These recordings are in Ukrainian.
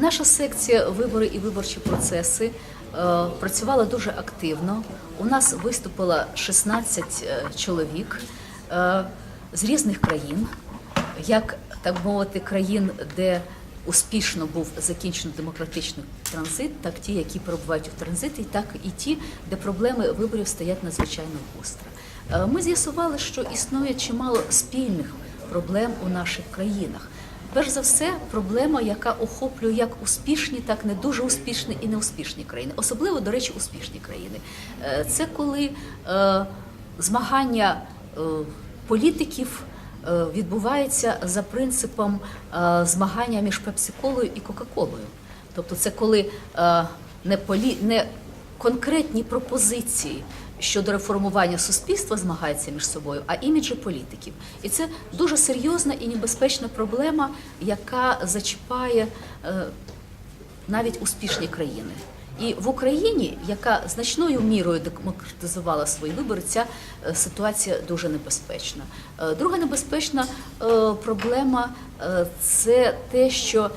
Наша секція вибори і виборчі процеси е, працювала дуже активно. У нас виступило 16 е, чоловік е, з різних країн, як так мовити, країн, де успішно був закінчено демократичний транзит, так ті, які перебувають у транзиті, так і ті, де проблеми виборів стоять надзвичайно гостро. Ми з'ясували, що існує чимало спільних проблем у наших країнах. Перш за все, проблема, яка охоплює як успішні, так не дуже успішні і неуспішні країни, особливо, до речі, успішні країни. Е, Це коли е, змагання е, політиків відбувається за принципом змагання між пепсиколою і кока-колою. Тобто, це коли не полі не конкретні пропозиції щодо реформування суспільства змагаються між собою, а іміджі політиків. І це дуже серйозна і небезпечна проблема, яка зачіпає е, навіть успішні країни. І в Україні, яка значною мірою демократизувала свої вибори, ця е, ситуація дуже небезпечна. Е, Друга небезпечна проблема це те, що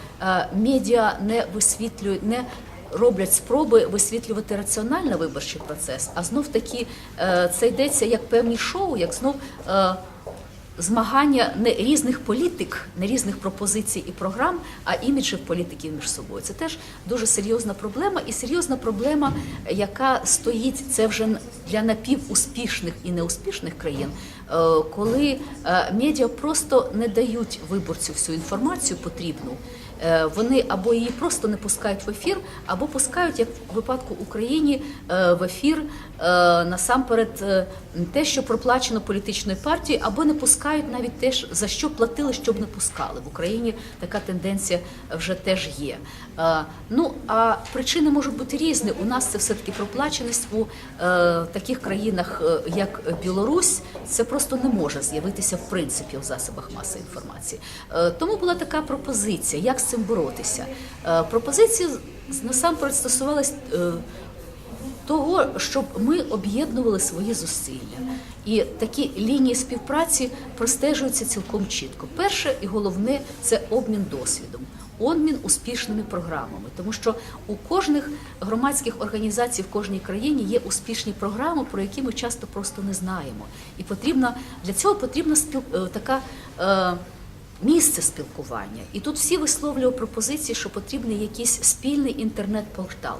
медіа не висвітлюють, не роблять спроби висвітлювати раціонально виборчий процес, а знов таки е, це йдеться як певні шоу, як знов. е, змагання не різних політик, не різних пропозицій і програм, а іміджів політиків між собою. Це теж дуже серйозна проблема, і серйозна проблема, яка стоїть це вже для напівуспішних і неуспішних країн, коли е, медіа просто не дають виборцю всю інформацію потрібну. Е, Вони або її просто не пускають в ефір, або пускають, як в випадку Україні, е, в ефір е, насамперед е, те, що проплачено політичною партією, або не пускають навіть те, за що платили, щоб не пускали. В Україні така тенденція вже теж є. Е, Ну а причини можуть бути різні. У нас це все таки проплаченість у е, таких країнах, е, як Білорусь, це просто не може з'явитися в принципі в засобах масової інформації. Е, Тому була така пропозиція, як з цим боротися. Е, Пропозиція насамперед стосувалась е, того, щоб ми об'єднували свої зусилля. І такі лінії співпраці простежуються цілком чітко. Перше і головне це обмін досвідом. Обмін успішними програмами, тому що у кожних громадських організацій в кожній країні є успішні програми, про які ми часто просто не знаємо. І потрібна для цього потрібна спіл... е, така е, місце спілкування. І тут всі висловлювали пропозиції, що потрібний якийсь спільний інтернет-портал,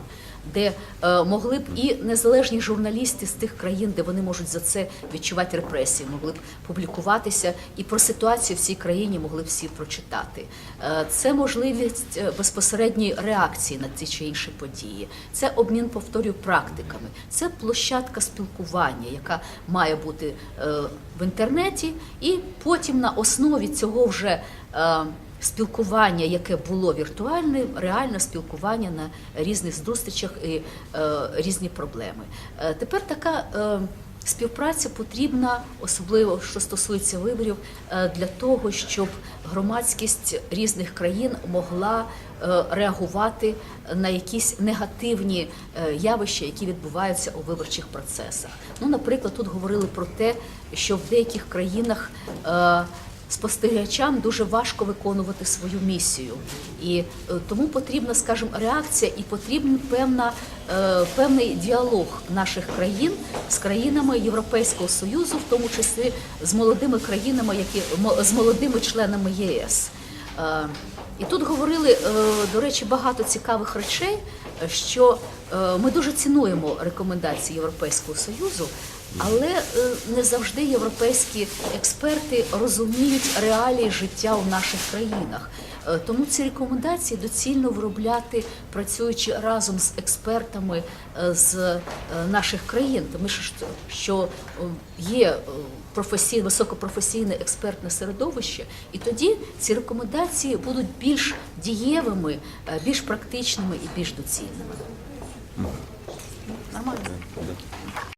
де е, могли б і незалежні журналісти з тих країн, де вони можуть за це відчувати репресії, могли б публікуватися і про ситуацію в цій країні могли б всі прочитати. Е, це можливість е, безпосередньої реакції на ті чи інші події. Це обмін, повторюю, практиками. Це площадка спілкування, яка має бути в інтернеті, і потім на основі цього вже. Спілкування, яке було віртуальне, реальне спілкування на різних зустрічах і е, різні проблеми. Е, тепер така е, співпраця потрібна, особливо що стосується виборів, для того, щоб громадськість різних країн могла реагувати на якісь негативні явища, які відбуваються у виборчих процесах. Ну, наприклад, тут говорили про те, що в деяких країнах спостерігачам дуже важко виконувати свою місію, і е, тому потрібна, скажімо, реакція і потрібен певна, е, певний діалог наших країн з країнами Європейського союзу, в тому числі з молодими країнами, які з молодими членами ЄС. Е, І тут говорили, до речі, багато цікавих речей, що ми дуже цінуємо рекомендації Європейського союзу, але е, не завжди європейські експерти розуміють реалії життя у наших країнах. Е, Тому ці рекомендації доцільно виробляти, працюючи разом з експертами е, з наших країн, тому що, що є професійне, високопрофесійне експертне середовище, і тоді ці рекомендації будуть більш дієвими, більш практичними і більш доцільними. Нормально. Да.